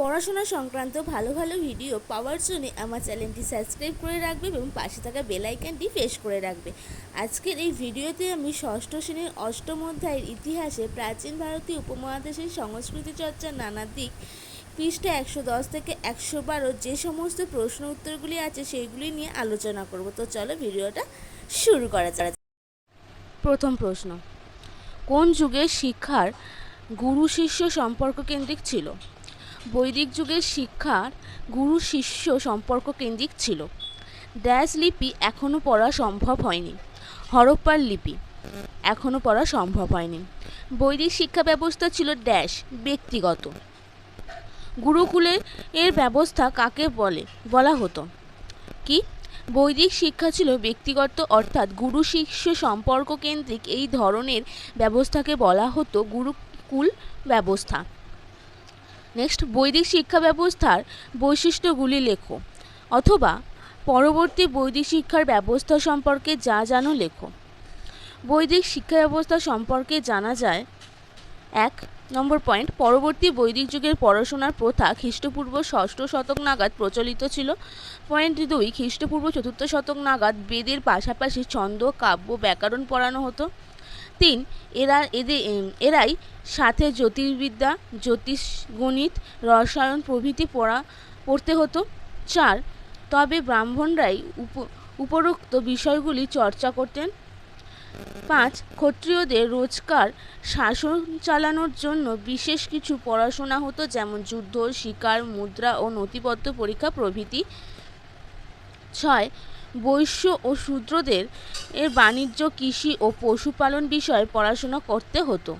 পড়াশোনা সংক্রান্ত ভালো ভালো ভিডিও পাওয়ার জন্য আমার চ্যানেলটি সাবস্ক্রাইব করে রাখবে এবং পাশে থাকা বেল আইকনটি প্রেস করে রাখবে। আজকের এই ভিডিওতে আমি ষষ্ঠ শ্রেণির অষ্টম অধ্যায়ের ইতিহাসে প্রাচীন ভারতীয় উপমহাদেশের সংস্কৃতি চর্চার নানা দিক পৃষ্ঠা একশো দশ থেকে একশো বারো যে সমস্ত প্রশ্ন উত্তরগুলি আছে সেইগুলি নিয়ে আলোচনা করব। তো চলো ভিডিওটা শুরু করা যাক। প্রথম প্রশ্ন, কোন যুগের শিক্ষার গুরু শিষ্য সম্পর্ক কেন্দ্রিক ছিল? বৈদিক যুগের শিক্ষার গুরু শিষ্য সম্পর্ক কেন্দ্রিক ছিল। ড্যাশ লিপি এখনও পড়া সম্ভব হয়নি। হরপ্পার লিপি এখনও পড়া সম্ভব হয়নি। বৈদিক শিক্ষা ব্যবস্থা ছিল ড্যাশ ব্যক্তিগত। গুরুকুলের এর ব্যবস্থা কাকে বলে, বলা হতো? কি? বৈদিক শিক্ষা ছিল ব্যক্তিগত, অর্থাৎ গুরু শিষ্য সম্পর্ক কেন্দ্রিক এই ধরনের ব্যবস্থাকে বলা হতো গুরুকুল ব্যবস্থা। নেক্সট বৈদিক শিক্ষা ব্যবস্থার বৈশিষ্ট্যগুলি লেখো, অথবা পরবর্তী বৈদিক শিক্ষার ব্যবস্থা সম্পর্কে যা জানো লেখো। বৈদিক শিক্ষা ব্যবস্থা সম্পর্কে জানা যায়, এক, নম্বর পয়েন্ট, পরবর্তী বৈদিক যুগের পড়াশোনার প্রথা খ্রিস্টপূর্ব ষষ্ঠ শতক নাগাদ প্রচলিত ছিল। পয়েন্ট দুই, খ্রিস্টপূর্ব চতুর্থ শতক নাগাদ বেদের পাশাপাশি ছন্দ, কাব্য, ব্যাকরণ পড়ানো হতো। তিন, এরা, এদের এরাই সাথে জ্যোতির্বিদ্যা, জ্যোতিষ, গণিত, রসায়ন প্রভৃতি পড়া, পড়তে হতো। চার, তবে ব্রাহ্মণরাই উপ, উপরোক্ত বিষয়গুলি চর্চা করতেন। পাঁচ, ক্ষত্রিয়দের রোজকার শাসন চালানোর জন্য বিশেষ কিছু পড়াশোনা হতো, যেমন যুদ্ধ, শিকার, মুদ্রা ও নথিপত্র পরীক্ষা প্রভৃতি। ছয় বৈশ্য ও শূদ্রদের এর বাণিজ্য, কৃষি ও পশুপালন বিষয়ে পড়াশোনা করতে হতো।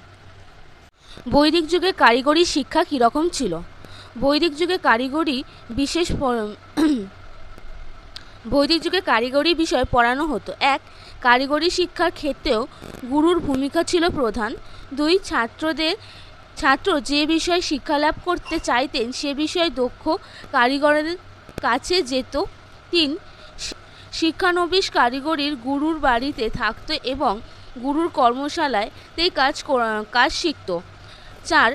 বৈদিক যুগে কারিগরি শিক্ষা কীরকম ছিল? বৈদিক যুগে কারিগরি বিশেষ বৈদিক যুগে কারিগরি বিষয় পড়ানো হতো। এক, কারিগরি শিক্ষার ক্ষেত্রেও গুরুর ভূমিকা ছিল প্রধান। দুই, ছাত্রদের, ছাত্র যে বিষয়ে শিক্ষালাভ করতে চাইতেন সে বিষয়ে দক্ষ কারিগরের কাছে যেত। তিন শিক্ষানবিশ কারিগরির গুরুর বাড়িতে থাকতো এবং গুরুর কর্মশালায় তেই কাজ কাজ শিখত। চার,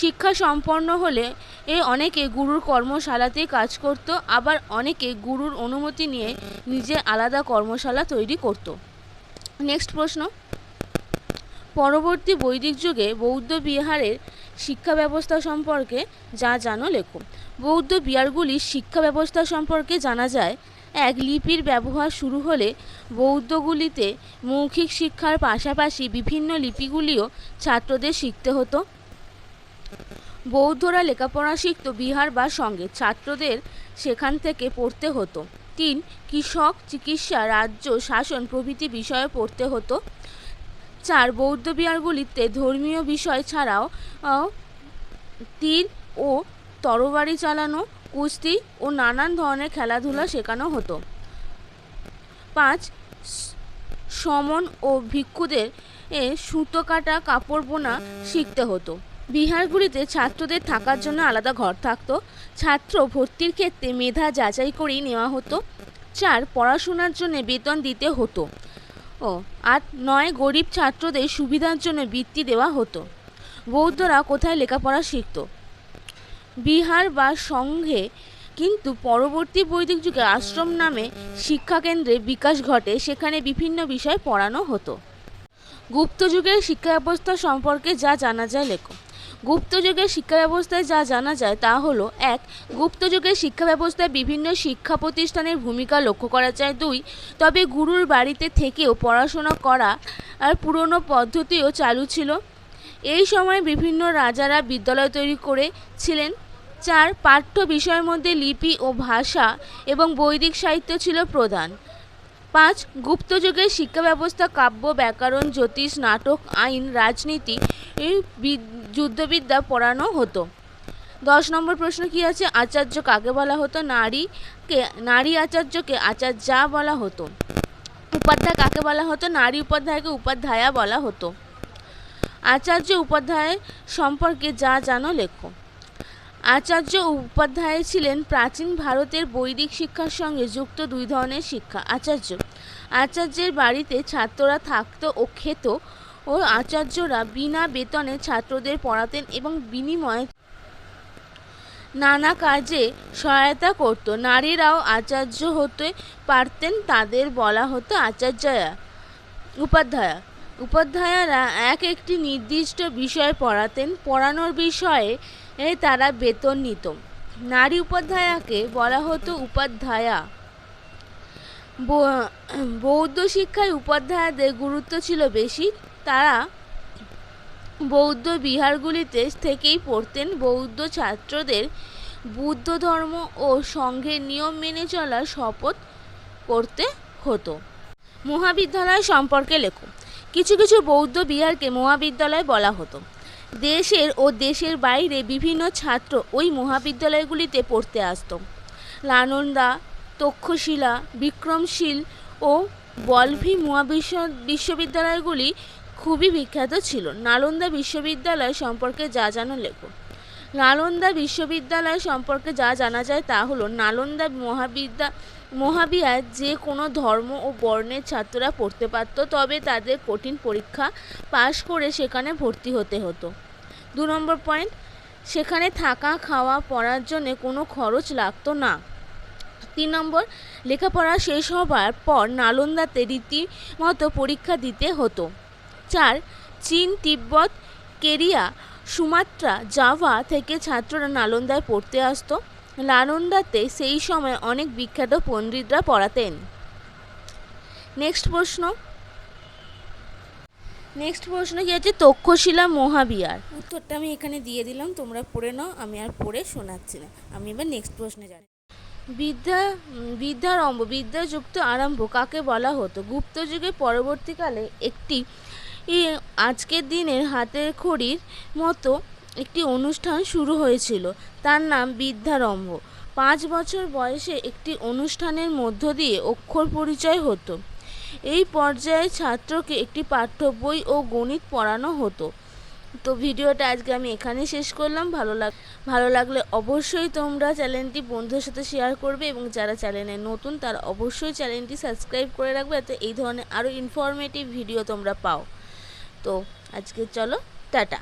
শিক্ষা সম্পন্ন হলে এ অনেকে গুরুর কর্মশালাতে কাজ করত, আবার অনেকে গুরুর অনুমতি নিয়ে নিজে আলাদা কর্মশালা তৈরি করত। নেক্সট প্রশ্ন। পরবর্তী বৈদিক যুগে বৌদ্ধ বিহারের শিক্ষা ব্যবস্থা সম্পর্কে যা জানো লেখো। বৌদ্ধ বিহারগুলির শিক্ষা ব্যবস্থা সম্পর্কে জানা যায় এক লিপির ব্যবহার শুরু হলে বৌদ্ধগুলিতে মৌখিক শিক্ষার পাশাপাশি বিভিন্ন লিপিগুলিও ছাত্রদের শিখতে হতো। বৌদ্ধরা লেখাপড়া শিখত বিহার বা সঙ্গে, ছাত্রদের সেখান থেকে পড়তে হতো। তিন, কৃষক, চিকিৎসা, রাজ্য, শাসন প্রভৃতি বিষয়ে পড়তে হতো। চার, বৌদ্ধ বিহারগুলিতে ধর্মীয় বিষয় ছাড়াও তীর ও তরবারি চালানো কুস্তি ও নানান ধরনের খেলাধুলা শেখানো হতো। পাঁচ, সমন ও ভিক্ষুদের এ সুতো কাটা কাপড় বোনা শিখতে হতো। বিহারগুলিতে ছাত্রদের থাকার জন্য আলাদা ঘর থাকতো। ছাত্র ভর্তির ক্ষেত্রে মেধা যাচাই করেই নেওয়া হতো। চার, পড়াশোনার জন্য বেতন দিতে হতো। ও আর নয়, গরিব ছাত্রদের সুবিধার জন্য বৃত্তি দেওয়া হতো। বৌদ্ধরা কোথায় লেখাপড়া শিখত? বিহার বা সংঘে কিন্তু পরবর্তী বৈদিক যুগে আশ্রম নামে শিক্ষাকেন্দ্রে বিকাশ ঘটে, সেখানে বিভিন্ন বিষয় পড়ানো হতো। গুপ্ত যুগের শিক্ষা ব্যবস্থা সম্পর্কে যা জানা যায় লেখো। গুপ্ত যুগের শিক্ষা ব্যবস্থায় যা জানা যায় তা হলো, এক, গুপ্ত যুগের শিক্ষা ব্যবস্থায় বিভিন্ন শিক্ষা প্রতিষ্ঠানের ভূমিকা লক্ষ্য করা যায়। দুই, তবে গুরুর বাড়িতে থেকেও পড়াশোনা করা আর পুরনো পদ্ধতিও চালু ছিল। এই সময় বিভিন্ন রাজারা বিদ্যালয় তৈরি করেছিলেন চার পাঠ্য বিষয়ের মধ্যে লিপি ও ভাষা এবং বৈদিক সাহিত্য ছিল প্রধান। পাঁচ, গুপ্ত যুগের শিক্ষা ব্যবস্থা, কাব্য, ব্যাকরণ, জ্যোতিষ, নাটক, আইন, রাজনীতি যুদ্ধবিদ্যা পড়ানো হতো। দশ নম্বর প্রশ্ন কি আছে? আচার্য কাকে বলা হতো? নারীকে নারী আচার্যকে আচার্যা বলা হতো। উপাধ্যায় কাকে বলা হতো? নারী উপাধ্যায়কে উপাধ্যায়া বলা হতো। আচার্য উপাধ্যায় সম্পর্কে যা জানো লেখো। আচার্য উপাধ্যায় ছিলেন প্রাচীন ভারতের বৈদিক শিক্ষার সঙ্গে যুক্ত দুই ধরনের শিক্ষা। আচার্য। আচার্যের বাড়িতে ছাত্ররা থাকত ও খেত ও আচার্যরা বিনা বেতনে ছাত্রদের পড়াতেন এবং বিনিময়ে নানা কাজে সহায়তা করত। নারীরাও আচার্য হতে পারতেন, তাদের বলা হতো আচার্যয়া, উপাধ্যায়া। উপাধ্যায়ারা এক একটি নির্দিষ্ট বিষয় পড়াতেন। পড়ানোর বিষয়ে তারা বেতন নিত। নারী উপাধ্যায়াকে বলা হতো উপাধ্যায়া। বৌদ্ধ শিক্ষায় উপাধ্যায়দের গুরুত্ব ছিল বেশি। তারা বৌদ্ধ বিহারগুলিতে থেকেই পড়তেন। বৌদ্ধ ছাত্রদের বুদ্ধ ধর্ম ও সংঘের নিয়ম মেনে চলার শপথ করতে হতো। মহাবিদ্যালয় সম্পর্কে লেখো। কিছু কিছু বৌদ্ধ বিহারকে মহাবিদ্যালয় বলা হতো। দেশের ও দেশের বাইরে বিভিন্ন ছাত্র ওই মহাবিদ্যালয়গুলিতে পড়তে আসত। লানন্দা, তক্ষশিলা, বিক্রমশীল ও বলভি মহাবিশ্ব বিশ্ববিদ্যালয়গুলি খুবই বিখ্যাত ছিল। নালন্দা বিশ্ববিদ্যালয় সম্পর্কে যা জানো লেখো। নালন্দা বিশ্ববিদ্যালয় সম্পর্কে যা জানা যায় তা হলো, নালন্দা মহাবিদ্যা মহাবিহার যে কোনো ধর্ম ও বর্ণের ছাত্ররা পড়তে পারত, তবে তাদের কঠিন পরীক্ষা পাশ করে সেখানে ভর্তি হতে হতো। দু নম্বর পয়েন্ট, সেখানে থাকা, খাওয়া, পড়ার জন্যে কোনো খরচ লাগতো না। তিন নম্বর, লেখাপড়া শেষ হবার পর নালন্দাতে রীতিমতো পরীক্ষা দিতে হতো। চার, চীন, তিব্বত, কেরিয়া, সুমাত্রা, জাভা থেকে ছাত্ররা নালন্দায় পড়তে আসতো। নালন্দাতে সেই সময় অনেক বিখ্যাত পণ্ডিতরা পড়াতেন। নেক্সট প্রশ্ন। নেক্সট প্রশ্ন কি আছে তক্ষশিলা মহাবিহার। উত্তরটা আমি এখানে দিয়ে দিলাম তোমরা পড়ে নাও আমি আর পড়ে শোনাচ্ছি না। আমি এবার নেক্সট প্রশ্নে যাই বিদ্যা বিদ্যারম্ভ বিদ্যাযুক্ত আরম্ভ কাকে বলা হতো? গুপ্ত যুগের পরবর্তীকালে একটি আজকের দিনের হাতের খড়ির মতো একটি অনুষ্ঠান শুরু হয়েছিল। তার নাম বিদ্যারম্ভ। পাঁচ বছর বয়সে একটি অনুষ্ঠানের মধ্য দিয়ে অক্ষর পরিচয় হতো। এই পর্যায়ে ছাত্রকে একটি পাঠ্য বই ও গণিত পড়ানো হতো। তো ভিডিওটা আজকে আমি এখানে শেষ করলাম। ভালো লাগ, ভালো লাগলে অবশ্যই তোমরা চ্যানেলটি বন্ধুদের সাথে শেয়ার করবে এবং যারা চ্যানেলে নতুন তারা অবশ্যই চ্যানেলটি সাবস্ক্রাইব করে রাখবে যাতে এই ধরনের আরও ইনফরমেটিভ ভিডিও তোমরা পাও। তো আজকে চলো, টাটা।